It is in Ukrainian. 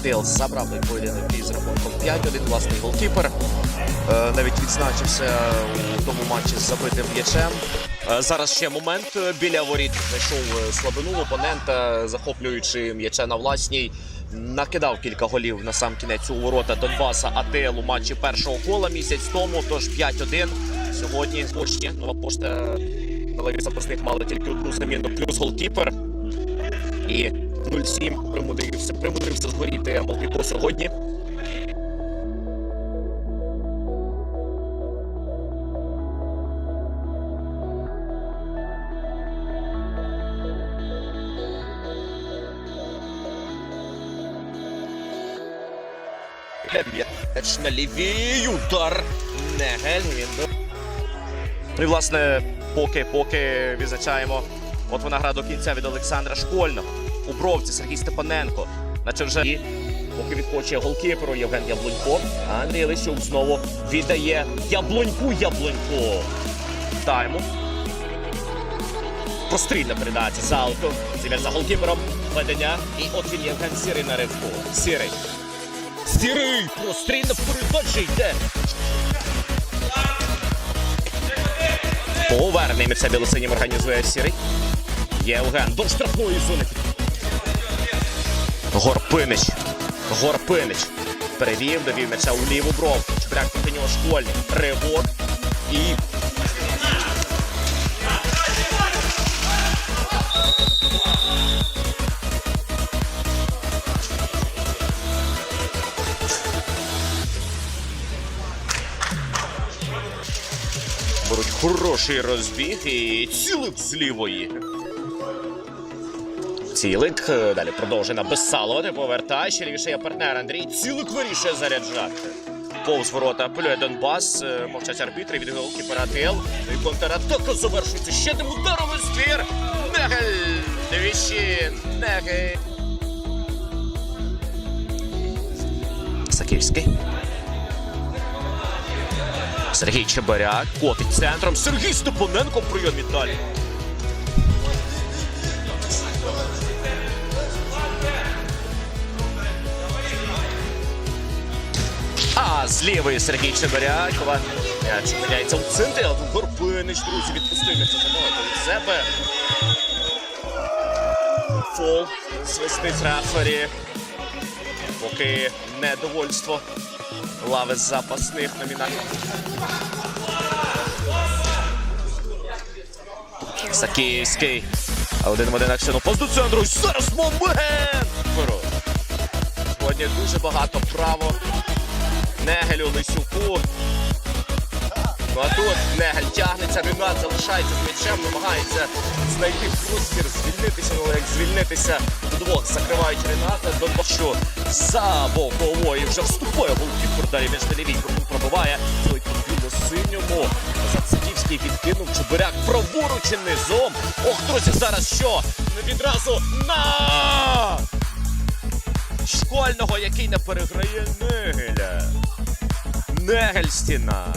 Атил забрав той поєдинок із рахунком 5-1. Власний голкіпер. Е, Навіть відзначився у тому матчі з забитим м'ячем. Е, Зараз ще момент біля воріт. Знайшов е, слабину опонента, захоплюючи м'яча на власній. Накидав кілька голів на сам кінець у ворота Донбаса АТЛ у матчі першого кола місяць тому. Тож 5-1. Сьогодні з почті нова пошта на лаві запасних мали тільки одну заміну, плюс голкіпер. І 0-7 примудрився, примудрився згоріти Малкіко сьогодні. М'яч на лівій удар. Негель. Він. Ну і власне, поки поки відзначаємо. От вона гра до кінця від Олександра Школьного. У бровці Сергій Степаненко. Наче вже поки відпочує голкіперу Євген Яблунько. А Андрій Лисюк знову віддає Яблуньку Яблуньку. Тайму. Прострільна передача залку. Зівер за голкіпером. Ведення. І от він Євген Сірий на ривку. Сірий. Сірий! Прострільна передача йде. Повернемося білосинім організує Сірий. Євген до штрафної зони. Горпинич. Горпинич. Перевів, довів м'яча у ліву бровку. Чебряк проти нього школьний. Ривок. І беруть хороший розбіг і цілик з лівої. Цілик е, далі продовжує на безсалувати, повертає, ще є партнер Андрій. Цілик вирішує заряджати. Повз ворота апелює Донбас, е, мовчать арбітри від голкіпера АТЛ. Ну І контратака завершується ще одним ударом у ствір. Негель! Двічі Негель. Саківський. Сергій Чебаряк котить центром. Сергій Степаненко прийом далі. З лівої Сергій Чебаряк. М'яч опиняється у центрі, а тут Горбинич, друзі, відпустив м'яч забагато від себе. Фол свистить рефері. Поки недовольство лави запасних номінальних. Саківський. Один в один до центру. І Зараз момент! Сьогодні дуже багато право. Негелю Лисюку. Ну а тут Негель тягнеться, Ренат залишається з м'ячем, намагається знайти простір, звільнитися, але як звільнитися вдвох закривають Рената Донбашу за боковою. Вже вступає голкіпер, далі між на лівій пробиває. Той біло синьому. Зацидівський відкинув Чебиряк праворуч і низом. Ох, друзі, зараз що? Не відразу на школьного, який не переграє Негеля. Негель стіна.